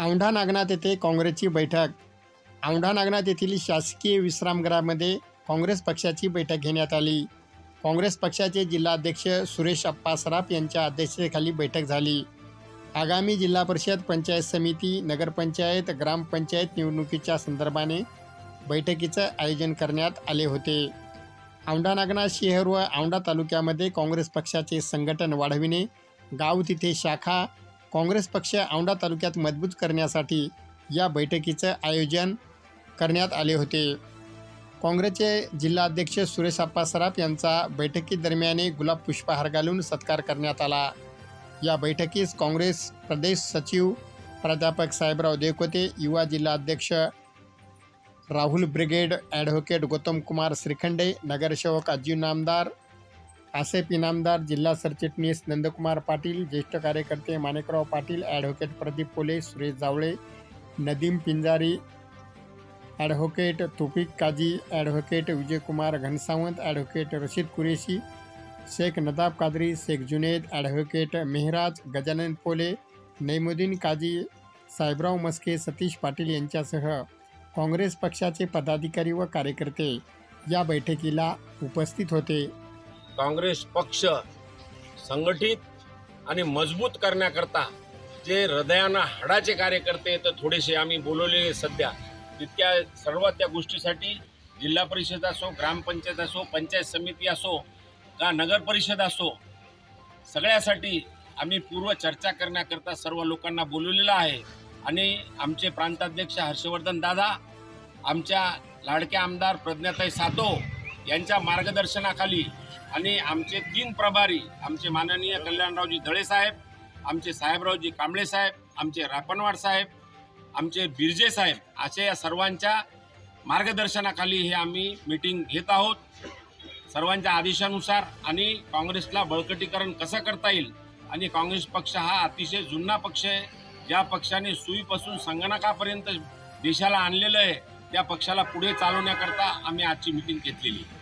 औंढा नागनाथ येथे काँग्रेसची बैठक. औंढा नागनाथ येथील शासकीय विश्रामगृहामध्ये काँग्रेस पक्षाची बैठक घेण्यात आली. काँग्रेस पक्षाचे जिल्हाध्यक्ष सुरेश अप्पा सराफ यांच्या अध्यक्षतेखाली बैठक झाली. आगामी जिल्हा परिषद पंचायत समिती नगरपंचायत ग्रामपंचायत निवडणुकीच्या संदर्भाने बैठकीचं आयोजन करण्यात आले होते. औंढा नागनाथ शहर व औंढा तालुक्यामध्ये काँग्रेस पक्षाचे संघटन वाढविणे गाव तिथे शाखा काँग्रेस पक्ष औंढा तालुक्यात मजबूत करण्यासाठी या बैठकीचं आयोजन करण्यात आले होते. काँग्रेसचे जिल्हाध्यक्ष सुरेश आप्पा सराफ यांचा बैठकीदरम्याने गुलाब पुष्पहार घालून सत्कार करण्यात आला. या बैठकीस काँग्रेस प्रदेश सचिव प्राध्यापक साहेबराव देवकोते युवा जिल्हाध्यक्ष राहुल ब्रिगेड ॲडव्होकेट गौतम कुमार श्रीखंडे नगरसेवक अजीव नामदार आसेफ इनामदार जिल्हा सरचिटणीस नंदकुमार पाटील ज्येष्ठ कार्यकर्ते Manikrao Patil advocate Pradeep Pole Suresh Jawale Nadeem Pinjari advocate Tufik Kazi advocate Vijaykumar Ghansawant advocate Rashid Qureshi Shaikh Nadab Kadri Shaikh Junaid advocate Mehraj Gajanan Pole Naimuddin Kazi Sahebrao Maske Satish Patil यांच्यासह काँग्रेस पक्षाचे पदाधिकारी व कार्यकर्ते या बैठकीला उपस्थित होते. काँग्रेस पक्ष संघटित आणि मजबूत करण्याकरता जे हृदयानं हाडाचे कार्यकर्ते तर थोडेसे आम्ही बोलवलेले सध्या. तितक्या सर्व त्या गोष्टीसाठी जिल्हा परिषद असो ग्रामपंचायत असो पंचायत समिती असो का नगर परिषद असो सगळ्यासाठी आम्ही पूर्व चर्चा करण्याकरता सर्व लोकांना बोलवलेलं आहे. आणि आमचे प्रांताध्यक्ष हर्षवर्धन दादा आमच्या लाडक्या आमदार प्रज्ञाताई सातो यांच्या मार्गदर्शनाखाली आणि आमचे तीन प्रभारी आमचे माननीय कल्याणरावजी दळे साहेब आमचे साहेबरावजी कांबळे साहेब आमचे रापणवाड साहेब आमचे बिर्जे साहेब अशा या सर्वांच्या मार्गदर्शनाखाली हे आम्ही मीटिंग घेत आहोत सर्वांच्या आदेशानुसार आणि काँग्रेसला बळकटीकरण कसं करता येईल आणि काँग्रेस पक्ष हा अतिशय जुना पक्ष आहे ज्या पक्षाने सुईपासून संगणकापर्यंत देशाला आणलेलं आहे त्या पक्षाला पुढे चालवण्याकरता आम्ही आजची मीटिंग घेतलेली आहे.